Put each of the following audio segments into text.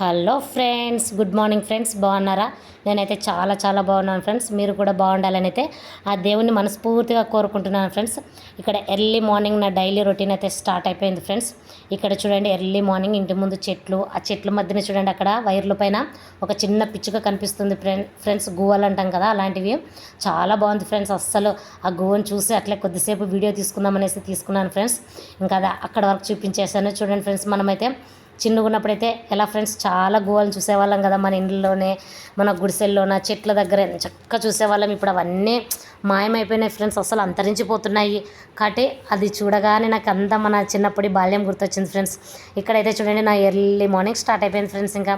Hello friends good morning friends బాగున్నారా? నేనైతే చాలా చాలా బాగున్నాను ఫ్రెండ్స్ మీరు కూడా బాగుండాలని అయితే ఆ దేవుని మనస్ఫూర్తిగా కోరుకుంటున్నాను ఫ్రెండ్స్. ఇక్కడ ఎర్లీ మార్నింగ్ నా డైలీ రొటీన్ అయితే స్టార్ట్ అయిపోయింది ఫ్రెండ్స్. ఇక్కడ చూడండి ఎర్లీ మార్నింగ్ ఇంటి ముందు చెట్లు ఆ చెట్ల మధ్యన చూడండి అక్కడ వైర్ల పైన ఒక చిన్న పిచ్చుక కనిపిస్తుంది ఫ్రెండ్స్ గువ్వలు అంటాం కదా అలాంటివి. చాలా బాగుంది ఫ్రెండ్స్ అస్సలు ఆ గువ్వను చూసి అట్లే కొద్దిసేపు వీడియో తీసుకుందామనేసి తీసుకున్నాను ఫ్రెండ్స్. ఇంకా అక్కడ వరకు చూపించేసాను చూడండి ఫ్రెండ్స్ మనమైతే చిన్నగా ఉన్నప్పుడైతే ఎలా ఫ్రెండ్స్ చాలా గోవాలు చూసేవాళ్ళం కదా మన ఇండ్లలోనే మన గుడిసెల్లోన చెట్ల దగ్గర. చక్కగా చూసేవాళ్ళం. ఇప్పుడు అవన్నీ మాయమైపోయినాయి ఫ్రెండ్స్ అసలు అంతరించిపోతున్నాయి. కాబట్టి అది చూడగానే నాకు అంతా మన చిన్నప్పటి బాల్యం గుర్తొచ్చింది ఫ్రెండ్స్ ఇక్కడైతే చూడండి నా ఎర్లీ మార్నింగ్ స్టార్ట్ అయిపోయింది ఫ్రెండ్స్ ఇంకా.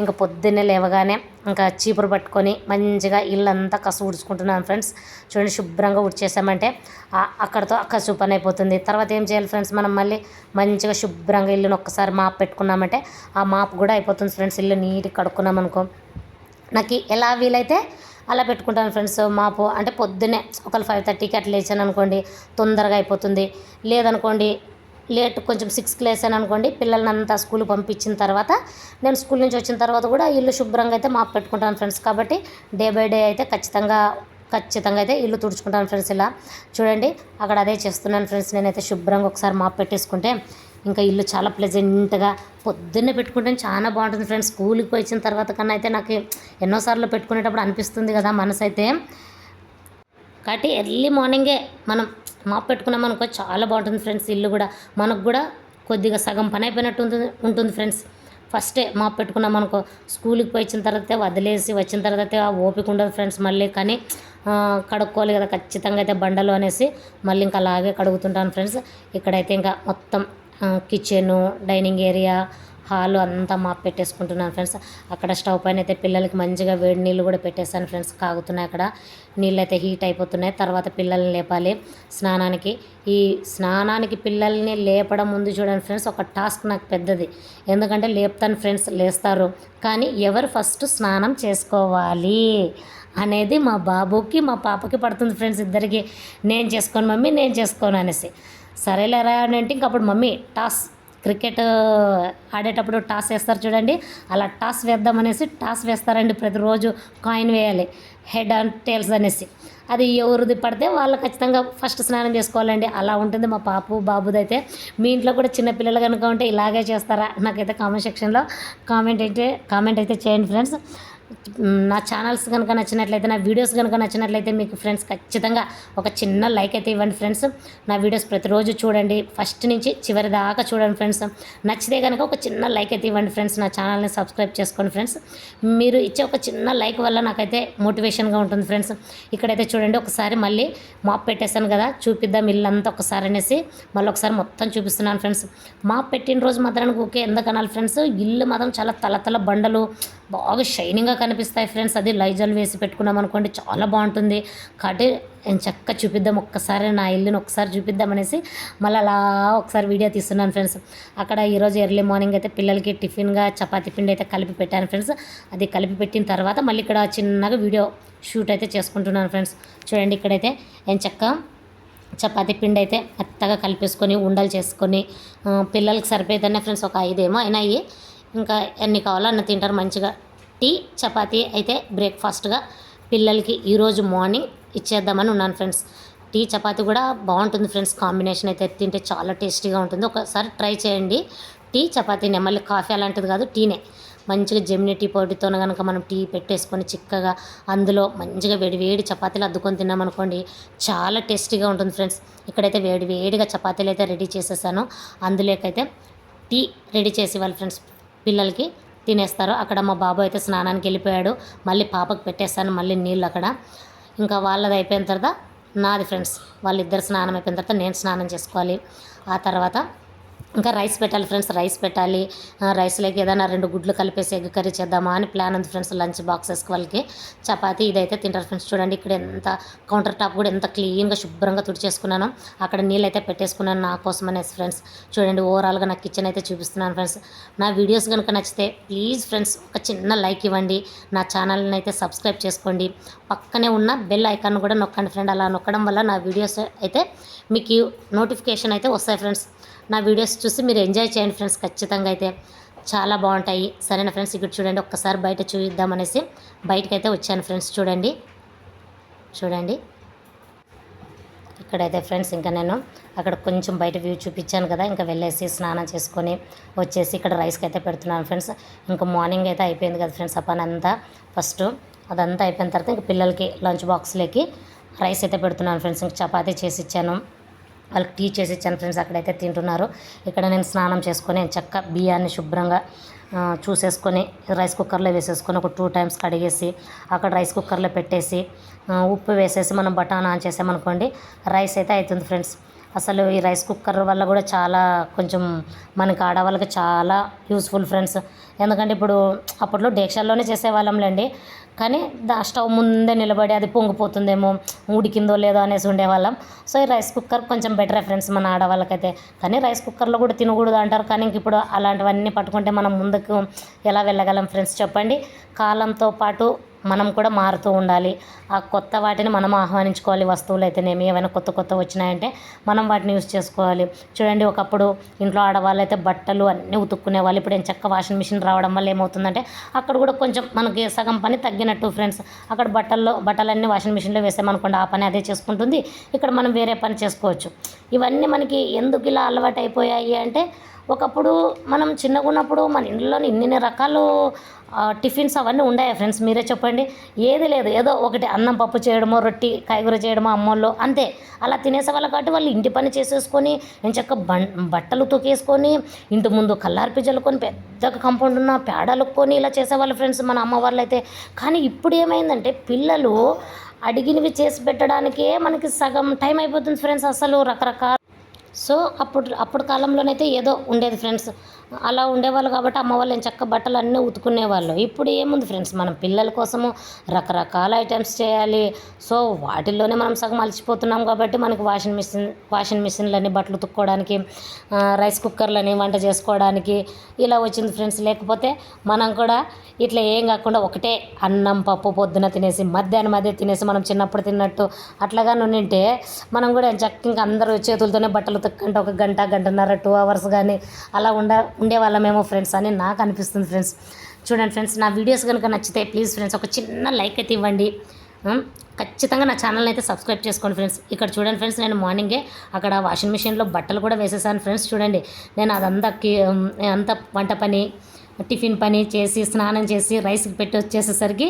ఇంకా పొద్దున్నే లేవగానే ఇంకా చీపురు పట్టుకొని మంచిగా ఇల్లంతా కసు ఉడుచుకుంటున్నాను ఫ్రెండ్స్ చూడండి శుభ్రంగా ఉడిచేసామంటే అక్కడతో కసు పని అయిపోతుంది. తర్వాత ఏం చేయాలి ఫ్రెండ్స్ మనం మళ్ళీ మంచిగా శుభ్రంగా ఇల్లుని ఒక్కసారి మాప్ పెట్టుకున్నామంటే ఆ మాప్ కూడా అయిపోతుంది ఫ్రెండ్స్. ఇల్లు నీట్గా కడుక్కున్నాం అనుకో. నాకు ఎలా వీలైతే అలా పెట్టుకుంటాను ఫ్రెండ్స్. మాపు అంటే పొద్దున్నే ఒక ఫైవ్ థర్టీకి అట్లా లేచాను అనుకోండి తొందరగా అయిపోతుంది. లేదనుకోండి లేట్ కొంచెం సిక్స్కి లేసాను అనుకోండి పిల్లల్ని అంతా స్కూల్ పంపించిన తర్వాత నేను స్కూల్ నుంచి వచ్చిన తర్వాత కూడా ఇల్లు శుభ్రంగా అయితే మాపు పెట్టుకుంటాను ఫ్రెండ్స్. కాబట్టి డే బై డే అయితే ఖచ్చితంగా ఖచ్చితంగా అయితే ఇల్లు తుడుచుకుంటాను ఫ్రెండ్స్ ఇలా. చూడండి అక్కడ అదే చేస్తున్నాను ఫ్రెండ్స్. నేనైతే శుభ్రంగా ఒకసారి మాపు పెట్టేసుకుంటే ఇంకా ఇల్లు చాలా ప్లెజెంట్గా పొద్దున్నే పెట్టుకుంటే చాలా బాగుంటుంది ఫ్రెండ్స్ స్కూల్కి పోయి వచ్చిన తర్వాత కన్నా అయితే నాకు ఎన్నోసార్లు పెట్టుకునేటప్పుడు అనిపిస్తుంది కదా మనసు అయితే కాబట్టి ఎర్లీ మార్నింగే మనం మాప్ పెట్టుకున్నాం అనుకో చాలా బాగుంటుంది ఫ్రెండ్స్ ఇల్లు కూడా. మనకు కూడా కొద్దిగా సగం పని అయిపోయినట్టు ఉంటుంది ఉంటుంది ఫ్రెండ్స్ ఫస్టే మాప్ పెట్టుకున్నాం అనుకో స్కూల్కి పోయి వచ్చిన తర్వాత వదిలేసి వచ్చిన తర్వాత ఆ ఓపిక ఉండదు ఫ్రెండ్స్ మళ్ళీ. కానీ కడుక్కోవాలి కదా ఖచ్చితంగా అయితే బండలు అనేసి మళ్ళీ ఇంకా అలాగే కడుగుతుంటాను ఫ్రెండ్స్ ఇక్కడైతే ఇంకా మొత్తం కిచెను డైనింగ్ ఏరియా హాలు అంతా మాప్ పెట్టేసుకుంటున్నాను ఫ్రెండ్స్. అక్కడ స్టవ్ పైన అయితే పిల్లలకి మంచిగా వేడి నీళ్ళు కూడా పెట్టేశాను ఫ్రెండ్స్. కాగుతున్నాయి అక్కడ. నీళ్ళు అయితే హీట్ అయిపోతున్నాయి. తర్వాత పిల్లల్ని లేపాలి. స్నానానికి. ఈ స్నానానికి పిల్లల్ని లేపడం ముందు చూడండి ఫ్రెండ్స్ ఒక టాస్క్ నాకు పెద్దది. ఎందుకంటే లేపుతాను ఫ్రెండ్స్ లేస్తారు. కానీ ఎవరు ఫస్ట్ స్నానం చేసుకోవాలి అనేది మా బాబుకి మా పాపకి పడుతుంది ఫ్రెండ్స్ ఇద్దరికి. నేను చేసుకోను మమ్మీ నేను చేసుకోను అనేసి. సరేలేరా అని అంటే ఇంక అప్పుడు మమ్మీ టాస్ క్రికెట్ ఆడేటప్పుడు టాస్ వేస్తారు చూడండి. అలా టాస్ వేద్దామనేసి టాస్ వేస్తారండి ప్రతిరోజు కాయిన్ వేయాలి హెడ్ అండ్ టేల్స్ అనేసి. అది ఎవరిది పడితే వాళ్ళు ఖచ్చితంగా ఫస్ట్ స్నానం చేసుకోవాలండి. అలా ఉంటుంది మా పాపు బాబుదైతే. మీ ఇంట్లో కూడా చిన్నపిల్లలు కనుక ఉంటే ఇలాగే చేస్తారా? నాకైతే కామెంట్ సెక్షన్లో కామెంట్ అయితే కామెంట్ అయితే చేయండి ఫ్రెండ్స్. నా ఛానల్స్ కనుక నచ్చినట్లయితే నా వీడియోస్ కనుక నచ్చినట్లయితే మీకు ఫ్రెండ్స్ ఖచ్చితంగా ఒక చిన్న లైక్ అయితే ఇవ్వండి ఫ్రెండ్స్ నా వీడియోస్ ప్రతిరోజు చూడండి. ఫస్ట్ నుంచి చివరి దాకా చూడండి ఫ్రెండ్స్ నచ్చితే కనుక ఒక చిన్న లైక్ అయితే ఇవ్వండి ఫ్రెండ్స్ నా ఛానల్ని సబ్స్క్రైబ్ చేసుకోండి ఫ్రెండ్స్ మీరు ఇచ్చే ఒక చిన్న లైక్ వల్ల నాకైతే మోటివేషన్గా ఉంటుంది ఫ్రెండ్స్ ఇక్కడైతే చూడండి ఒకసారి మళ్ళీ మాప్ పెట్టేశాను కదా చూపిద్దాం ఇల్లంతా ఒకసారి అనేసి మళ్ళీ ఒకసారి మొత్తం చూపిస్తున్నాను ఫ్రెండ్స్ మాప్ పెట్టిన రోజు మాత్రానికి ఓకే ఎందుకనాలి ఫ్రెండ్స్ ఇల్లు మాత్రం చాలా తల తల బండలు బాగా షైనింగ్గా కనిపిస్తాయి ఫ్రెండ్స్. అది లైజాల్ వేసి పెట్టుకున్నాం అనుకోండి చాలా బాగుంటుంది. కాబట్టి నేను చక్కగా చూపిద్దాం ఒక్కసారి నా ఇల్లుని ఒకసారి చూపిద్దాం అనేసి మళ్ళీ అలా ఒకసారి వీడియో తీస్తున్నాను ఫ్రెండ్స్. అక్కడ ఈరోజు ఎర్లీ మార్నింగ్ అయితే పిల్లలకి టిఫిన్గా చపాతి పిండి అయితే కలిపి పెట్టాను ఫ్రెండ్స్. అది కలిపి పెట్టిన తర్వాత మళ్ళీ ఇక్కడ చిన్నగా వీడియో షూట్ అయితే చేసుకుంటున్నాను ఫ్రెండ్స్. చూడండి ఇక్కడైతే నేను చక్క చపాతీ పిండి అయితే మెత్తగా కలిపేసుకొని ఉండలు చేసుకొని పిల్లలకి సరిపోయేదన్నా ఫ్రెండ్స్ ఒక ఐదేమో అయినాయి. ఇంకా ఎన్ని కావాలో అన్న తింటారు మంచిగా. టీ చపాతీ అయితే బ్రేక్ఫాస్ట్గా పిల్లలకి ఈరోజు మార్నింగ్ ఇచ్చేద్దామని ఉన్నాను ఫ్రెండ్స్. టీ చపాతీ కూడా బాగుంటుంది ఫ్రెండ్స్. కాంబినేషన్ అయితే తింటే చాలా టేస్టీగా ఉంటుంది. ఒకసారి ట్రై చేయండి. టీ చపాతీనే మళ్ళీ కాఫీ అలాంటిది కాదు టీనే. మంచిగా జెమినీ టీ పౌడర్తో కనుక మనం టీ పెట్టేసుకొని చిక్కగా అందులో మంచిగా వేడి వేడి చపాతీలు అద్దుకొని తిన్నామనుకోండి చాలా టేస్టీగా ఉంటుంది ఫ్రెండ్స్. ఇక్కడైతే వేడి వేడిగా చపాతీలు అయితే రెడీ చేసేసాను. అందులోకైతే టీ రెడీ చేసి ఇవ్వాలి ఫ్రెండ్స్. పిల్లలకి తినేస్తారు అక్కడ మా బాబు అయితే స్నానానికి వెళ్ళిపోయాడు. మళ్ళీ పాపకు పెట్టేస్తాను మళ్ళీ నీళ్ళు అక్కడ. ఇంకా వాళ్ళది అయిపోయిన తర్వాత నాది ఫ్రెండ్స్ వాళ్ళిద్దరు స్నానం అయిపోయిన తర్వాత నేను స్నానం చేసుకోవాలి. ఆ తర్వాత ఇంకా రైస్ పెట్టాలి ఫ్రెండ్స్ రైస్ పెట్టాలి. రైస్లోకి ఏదైనా రెండు గుడ్లు కలిపేసి ఎగ్ కర్రీ చేద్దామా అని ప్లాన్ ఉంది ఫ్రెండ్స్ లంచ్ బాక్సెస్కి వాళ్ళకి. చపాతీ ఇదైతే తింటారు ఫ్రెండ్స్ చూడండి ఇక్కడ ఎంత కౌంటర్ టాప్ కూడా ఎంత క్లీన్గా శుభ్రంగా తుడిచేసుకున్నాను. అక్కడ నీళ్ళు అయితే పెట్టేసుకున్నాను నా కోసం అనేసి ఫ్రెండ్స్. చూడండి ఓవరాల్గా నా కిచెన్ అయితే చూపిస్తున్నాను ఫ్రెండ్స్. నా వీడియోస్ కనుక నచ్చితే ప్లీజ్ ఫ్రెండ్స్ ఒక చిన్న లైక్ ఇవ్వండి. నా ఛానల్ని అయితే సబ్స్క్రైబ్ చేసుకోండి. పక్కనే ఉన్న బెల్ ఐకాన్ కూడా నొక్కండి ఫ్రెండ్. అలా నొక్కడం వల్ల నా వీడియోస్ అయితే మీకు నోటిఫికేషన్ అయితే వస్తాయి ఫ్రెండ్స్. నా వీడియోస్ చూసి మీరు ఎంజాయ్ చేయండి ఫ్రెండ్స్ ఖచ్చితంగా అయితే. చాలా బాగుంటాయి. సరేనా ఫ్రెండ్స్ ఇక్కడ చూడండి ఒక్కసారి బయట చూద్దామనేసి బయటకైతే వచ్చాను ఫ్రెండ్స్ చూడండి. చూడండి. ఇక్కడైతే ఫ్రెండ్స్ ఇంకా నేను అక్కడ కొంచెం బయట వ్యూ చూపించాను కదా ఇంకా వెళ్ళేసి స్నానం చేసుకొని వచ్చేసి ఇక్కడ రైస్కి అయితే పెడుతున్నాను ఫ్రెండ్స్. ఇంకా మార్నింగ్ అయితే అయిపోయింది కదా ఫ్రెండ్స్ ఆ పని అంతా. ఫస్ట్ అదంతా అయిపోయిన తర్వాత ఇంకా పిల్లలకి లంచ్ బాక్స్లోకి రైస్ అయితే పెడుతున్నాను ఫ్రెండ్స్ ఇంకా చపాతీ చేసి ఇచ్చాను. వాళ్ళకి టీ చేసి ఇచ్చాను ఫ్రెండ్స్ అక్కడైతే తింటున్నారు. ఇక్కడ నేను స్నానం చేసుకొని చక్క బియ్యాన్ని శుభ్రంగా చూసేసుకొని రైస్ కుక్కర్లో వేసేసుకొని ఒక టూ టైమ్స్ కడిగేసి అక్కడ రైస్ కుక్కర్లో పెట్టేసి ఉప్పు వేసేసి మనం బటాన్ ఆన్ చేసామనుకోండి రైస్ అయితే అవుతుంది ఫ్రెండ్స్. అసలు ఈ రైస్ కుక్కర్ వల్ల కూడా చాలా కొంచెం మనకి ఆడవాళ్ళకి చాలా యూస్ఫుల్ ఫ్రెండ్స్. ఎందుకంటే ఇప్పుడు అప్పట్లో డేక్షాల్లోనే చేసేవాళ్ళంలేండి. కానీ దా స్టవ్ ముందే నిలబడి అది పొంగిపోతుందేమో ఉడికిందో లేదో అనేసి ఉండేవాళ్ళం. సో ఈ రైస్ కుక్కర్ కొంచెం బెటర్ ఫ్రెండ్స్ మన ఆడవాళ్ళకైతే. కానీ రైస్ కుక్కర్లో కూడా తినకూడదు అంటారు. కానీ ఇంక ఇప్పుడు అలాంటివన్నీ పట్టుకుంటే మనం ముందుకు ఎలా వెళ్ళగలం ఫ్రెండ్స్ చెప్పండి. కాలంతో పాటు మనం కూడా మారుతూ ఉండాలి. ఆ కొత్త వాటిని మనం ఆహ్వానించుకోవాలి. వస్తువులు అయితేనేమి ఏమైనా కొత్త కొత్త వచ్చినాయంటే మనం వాటిని యూస్ చేసుకోవాలి. చూడండి ఒకప్పుడు ఇంట్లో ఆడవాళ్ళు అయితే బట్టలు అన్నీ ఉతుక్కునే వాళ్ళు ఇప్పుడు ఏం చక్క వాషింగ్ మిషన్ రావడం వల్ల ఏమవుతుందంటే అక్కడ కూడా కొంచెం మనకి సగం పని తగ్గినట్టు ఫ్రెండ్స్. అక్కడ బట్టల్లో బట్టలన్నీ వాషింగ్ మిషన్లో వేసామనుకోండి ఆ పని అదే చేసుకుంటుంది. ఇక్కడ మనం వేరే పని చేసుకోవచ్చు. ఇవన్నీ మనకి ఎందుకు ఇలా అలవాటు అయిపోయాయి అంటే ఒకప్పుడు మనం చిన్నగా ఉన్నప్పుడు మన ఇంట్లోని ఇన్ని రకాలు టిఫిన్స్ అవన్నీ ఉండాయా ఫ్రెండ్స్? మీరే చెప్పండి. ఏది లేదు. ఏదో ఒకటి అన్నం పప్పు చేయడమో రొట్టి కాయగూర చేయడమో అమ్మోళ్ళు అంతే. అలా తినేసేవాళ్ళు కాబట్టి వాళ్ళు ఇంటి పని చేసేసుకొని నేను చక్క బట్టలు తొక్కేసుకొని ఇంటి ముందు కల్లార్పి జల్లుకొని పెద్దగా కంపౌండ్ ఉన్న పేడలుక్కొని ఇలా చేసేవాళ్ళు ఫ్రెండ్స్ మన అమ్మ వాళ్ళు అయితే కానీ ఇప్పుడు ఏమైందంటే పిల్లలు అడిగినవి చేసి పెట్టడానికే మనకి సగం టైం అయిపోతుంది ఫ్రెండ్స్ అసలు రకరకాల సో అప్పుడు అప్పుడు కాలంలోనైతే ఏదో ఉండేది ఫ్రెండ్స్. అలా ఉండేవాళ్ళు కాబట్టి అమ్మ వాళ్ళు చక్క బట్టలు అన్నీ ఉతుకునేవాళ్ళు. ఇప్పుడు ఏముంది ఫ్రెండ్స్? మనం పిల్లల కోసము రకరకాల ఐటమ్స్ చేయాలి. సో వాటిల్లోనే మనం సగం అలసిపోతున్నాం కాబట్టి మనకి వాషింగ్ మిషన్ వాషింగ్ మిషన్లని బట్టలు ఉతుక్కోవడానికి రైస్ కుక్కర్లని వంట చేసుకోవడానికి ఇలా వచ్చింది ఫ్రెండ్స్. లేకపోతే మనం కూడా ఇట్లా ఏం కాకుండా ఒకటే అన్నం పప్పు పొద్దున తినేసి మధ్యాహ్నం అదే తినేసి మనం చిన్నప్పుడు తిన్నట్టు అట్లాగా ఉండింటే మనం కూడా చక్క ఇంకా అందరూ చేతులతోనే బట్టలు ఉతుక్కంటే ఒక గంట గంటన్నర టూ అవర్స్ కానీ అలా ఉండ ఉండేవాళ్ళమేమో ఫ్రెండ్స్ అని నాకు అనిపిస్తుంది ఫ్రెండ్స్ చూడండి ఫ్రెండ్స్ నా వీడియోస్ కనుక నచ్చితే ప్లీజ్ ఫ్రెండ్స్ ఒక చిన్న లైక్ అయితే ఇవ్వండి. ఖచ్చితంగా నా ఛానల్ అయితే సబ్స్క్రైబ్ చేసుకోండి ఫ్రెండ్స్ ఇక్కడ చూడండి ఫ్రెండ్స్ నేను మార్నింగే అక్కడ వాషింగ్ మిషన్లో బట్టలు కూడా వేసేసాను ఫ్రెండ్స్ చూడండి. నేను అదంతా అంత అంతా వంట పని టిఫిన్ పని చేసి స్నానం చేసి రైస్కి పెట్టి వచ్చేసేసరికి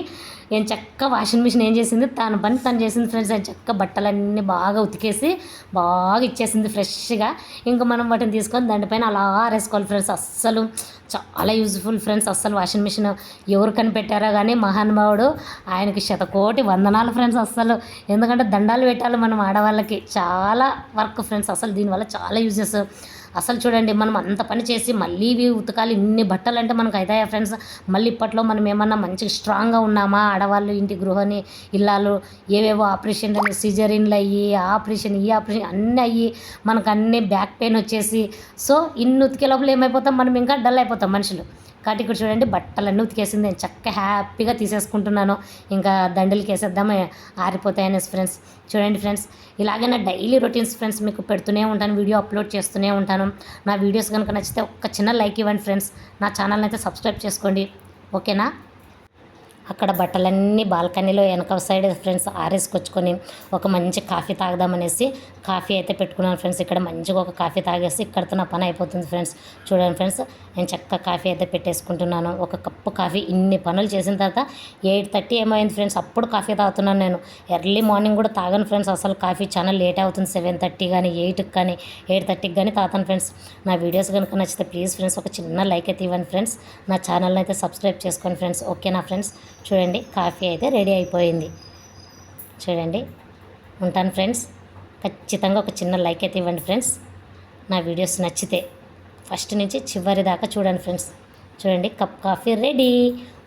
నేను చక్క వాషింగ్ మిషన్ ఏం చేసింది? తన పని తను చేసింది ఫ్రెండ్స్ నేను చక్క బట్టలన్నీ బాగా ఉతికేసి బాగా ఇచ్చేసింది ఫ్రెష్గా. ఇంకా మనం వాటిని తీసుకొని దానిపైన అలా ఆరేసుకోవాలి ఫ్రెండ్స్ అస్సలు చాలా యూజ్ఫుల్ ఫ్రెండ్స్ అస్సలు వాషింగ్ మిషన్ ఎవరు కనిపెట్టారో కానీ మహానుభావుడు ఆయనకి శతకోటి వందనాలు ఫ్రెండ్స్ అస్సలు. ఎందుకంటే దండాలు పెట్టాలి మనం ఆడవాళ్ళకి. చాలా వర్క్ ఫ్రెండ్స్ అసలు దీనివల్ల చాలా యూజెస్ అసలు చూడండి మనం అంత పని చేసి మళ్ళీ ఇవి ఉతకాలి ఇన్ని బట్టలు అంటే మనకు అవుతాయా ఫ్రెండ్స్ మళ్ళీ ఇప్పట్లో మనం ఏమన్నా మంచిగా స్ట్రాంగ్గా ఉన్నామా? ఆడవాళ్ళు ఇంటి గృహని ఇల్లాలు ఏవేవో ఆపరేషన్లు అని సిజరిన్లు అయ్యి ఆపరేషన్ ఈ ఆపరేషన్ అన్నీ అయ్యి మనకు అన్నీ బ్యాక్ పెయిన్ వచ్చేసి సో ఇన్ని ఉతికే లోపల ఏమైపోతాం? మనం ఇంకా డల్ అయిపోతాం మనుషులు. కాబట్టి ఇక్కడ చూడండి బట్టలన్నీ ఉతికేసింది. నేను చక్క హ్యాపీగా తీసేసుకుంటున్నాను. ఇంకా దండలకి వేసేద్దామే ఆరిపోతాయనేసి ఫ్రెండ్స్. చూడండి ఫ్రెండ్స్ ఇలాగే నా డైలీ రొటీన్స్ ఫ్రెండ్స్ మీకు పెడుతూనే ఉంటాను వీడియో అప్లోడ్ చేస్తూనే ఉంటాను. నా వీడియోస్ కనుక నచ్చితే ఒక్క చిన్న లైక్ ఇవ్వండి ఫ్రెండ్స్. నా ఛానల్ని అయితే సబ్స్క్రైబ్ చేసుకోండి. ఓకేనా? అక్కడ బట్టలన్నీ బాల్కనీలో వెనక సైడ్ ఫ్రెండ్స్ ఆరేసుకొచ్చుకొని ఒక మంచి కాఫీ తాగదామనేసి కాఫీ అయితే పెట్టుకున్నాను ఫ్రెండ్స్. ఇక్కడ మంచిగా ఒక కాఫీ తాగేసి ఇక్కడతో నా పని అయిపోతుంది ఫ్రెండ్స్. చూడండి ఫ్రెండ్స్ నేను చక్కగా కాఫీ అయితే పెట్టేసుకుంటున్నాను. ఒక కప్పు కాఫీ ఇన్ని పనులు చేసిన తర్వాత ఎయిట్ థర్టీ ఏమైంది ఫ్రెండ్స్. అప్పుడు కాఫీ తాగుతున్నాను నేను. ఎర్లీ మార్నింగ్ కూడా తాగను ఫ్రెండ్స్. అసలు కాఫీ చాలా లేట్ అవుతుంది. సెవెన్ థర్టీ కానీ ఎయిట్కి కానీ ఎయిట్ థర్టీకి కానీ తాగుతాను ఫ్రెండ్స్. నా వీడియోస్ కనుక నచ్చితే ప్లీజ్ ఫ్రెండ్స్ ఒక చిన్న లైక్ అయితే ఇవ్వండి ఫ్రెండ్స్. నా ఛానల్ని అయితే సబ్స్క్రైబ్ చేసుకోండి ఫ్రెండ్స్. ఓకేనా ఫ్రెండ్స్? చూడండి కాఫీ అయితే రెడీ అయిపోయింది. చూడండి ఉంటాను ఫ్రెండ్స్. ఖచ్చితంగా ఒక చిన్న లైక్ అయితే ఇవ్వండి ఫ్రెండ్స్. నా వీడియోస్ నచ్చితే ఫస్ట్ నుంచి చివరి దాకా చూడండి ఫ్రెండ్స్. చూడండి కప్ కాఫీ రెడీ.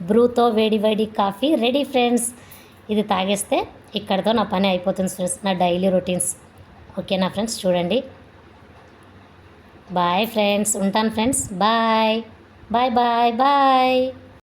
బ్రూతో వేడి వేడి కాఫీ రెడీ ఫ్రెండ్స్. ఇది తాగేస్తే ఇక్కడితో నా పని అయిపోతుంది ఫ్రెండ్స్ నా డైలీ రొటీన్స్. ఓకేనా ఫ్రెండ్స్? చూడండి. బాయ్ ఫ్రెండ్స్ ఉంటాను friends. Bye. Bye bye bye.